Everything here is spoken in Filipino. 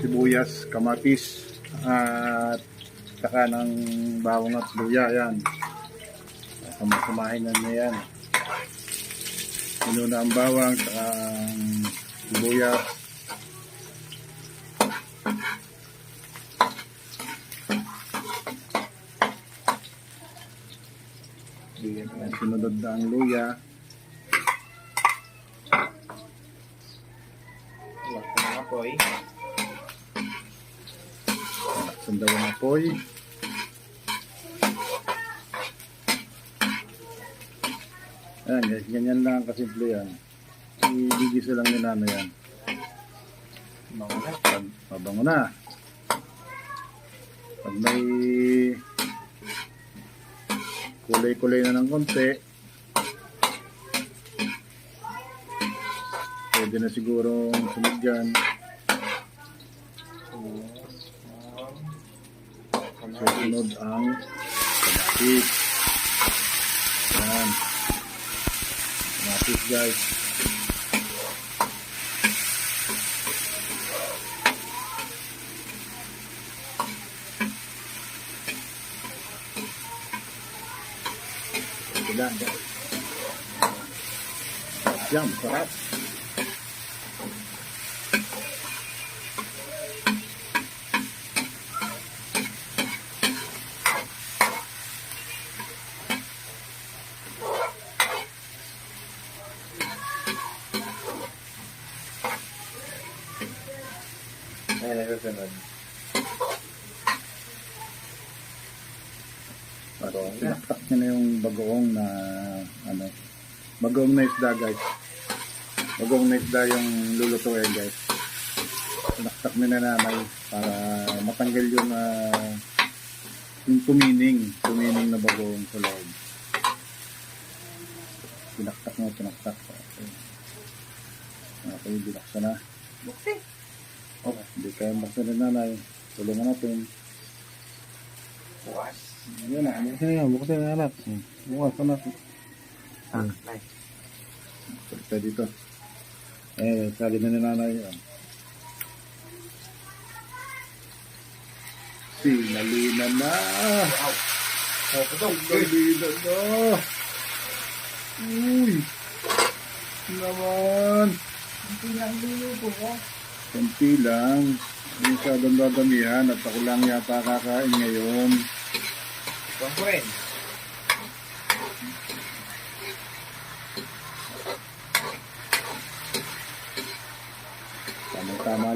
sibuyas, kamatis, at saka ng bawang at luya. Yan. Samasamahin na yan. Inuna ang bawang, saka ang sibuyas. Sinunod na ang luya. Wala ko. Laksan daw ang apoy. Ayan, guys, ganyan lang kasimple yan. Ibigisa lang ni Nana yan. Mga na. Pag mabango na. Pag may kulay-kulay na ng konti, pwede na siguro sunod Susunod ang kamatis. Yan. Kamatis guys. Lang guys. Yan, sarap. Ay, nasusunod. Bagoong na. Tinaktak niya na yung bagoong na ano, bagoong na isda guys. Bagoong na isda yung lulutuin guys. Tinaktak niya na nanay para matanggal yung ah, yung tumining, tumining na bagoong sa loob. Tinaktak mo, tinaktak. Okay. Okay, binaksan na. Okay, hindi kaya buksan na nanay. Tulungan natin. Bukas. Yan na, buksan na yan, buksan na anak. Hmm, Buksan natin. Ah, Hmm. nice. Basta dito. Eh, sabi na ni nanay yan. Sinalina na! Wow. Oh, putong. Sinalina na! Uy! Naman! Hindi lang luluto ko. Kunti lang. Hindi sa dadamihan at ako lang yata kakain ngayon. Tuwang